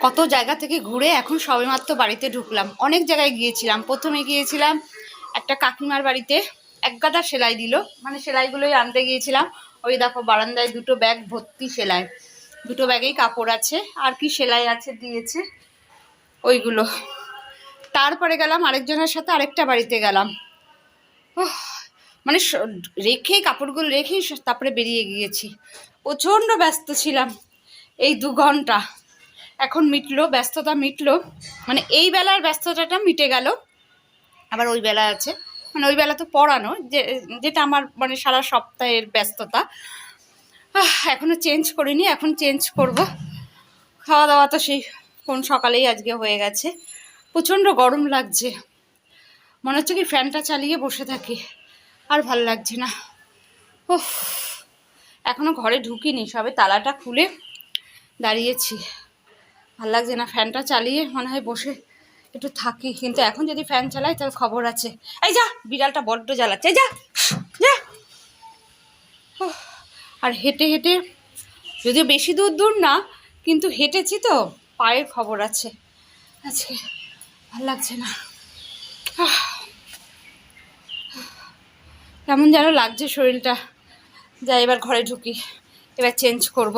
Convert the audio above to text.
কত জায়গা থেকে ঘুরে এখন সবেমাত্র বাড়িতে ঢুকলাম। অনেক জায়গায় গিয়েছিলাম। প্রথমে গিয়েছিলাম একটা কাকিমার বাড়িতে। এক গাদা সেলাই দিল। মানে সেলাইগুলোই আনতে গিয়েছিলাম। ওই দেখো, বারান্দায় দুটো ব্যাগ, ভর্তি সেলাই। দুটো ব্যাগেই কাপড় আছে। আর কি সেলাই আছে দিয়েছে? ওইগুলো। তারপরে গেলাম আরেকজনের সাথে আরেকটা বাড়িতে গেলাম। মানে রেখেই, কাপড়গুলো রেখেই তারপরে বেরিয়ে গিয়েছি। প্রচণ্ড ব্যস্ত ছিলাম এই দু ঘণ্টা। এখন মিটলো ব্যস্ততা মিটলো। মানে এই বেলার ব্যস্ততাটা মিটে গেল। আবার ওই বেলা আছে। মানে ওই বেলা তো পড়ানো যে যেটা আমার মানে সারা সপ্তাহের ব্যস্ততা। আহ, এখনও চেঞ্জ করিনি এখন চেঞ্জ করব। খাওয়া দাওয়া তো সেই কোন সকালেই আজকে হয়ে গেছে। প্রচণ্ড গরম লাগছে। মনে হচ্ছে কি ফ্যানটা চালিয়ে বসে থাকি। আর ভালো লাগছে না। উফ এখনও ঘরে ঢুকিনি সবে তালাটা খুলে দাঁড়িয়েছি। ভালো লাগছে না, ফ্যানটা চালিয়ে মনে হয় বসে একটু থাকি। কিন্তু এখন যদি ফ্যান চালাই, তাহলে খবর আছে। এই যা, বিড়ালটা বড্ড জ্বালাচ্ছে যা যা। আর হেঁটে হেঁটে, যদিও বেশি দূর দূর না, কিন্তু হেঁটেছি তো, পায়ের খবর আছে। আজকে ভালো লাগছে না। কেমন যেন লাগছে শরীরটা। যাই, এবার ঘরে ঢুকি, এবার চেঞ্জ করব।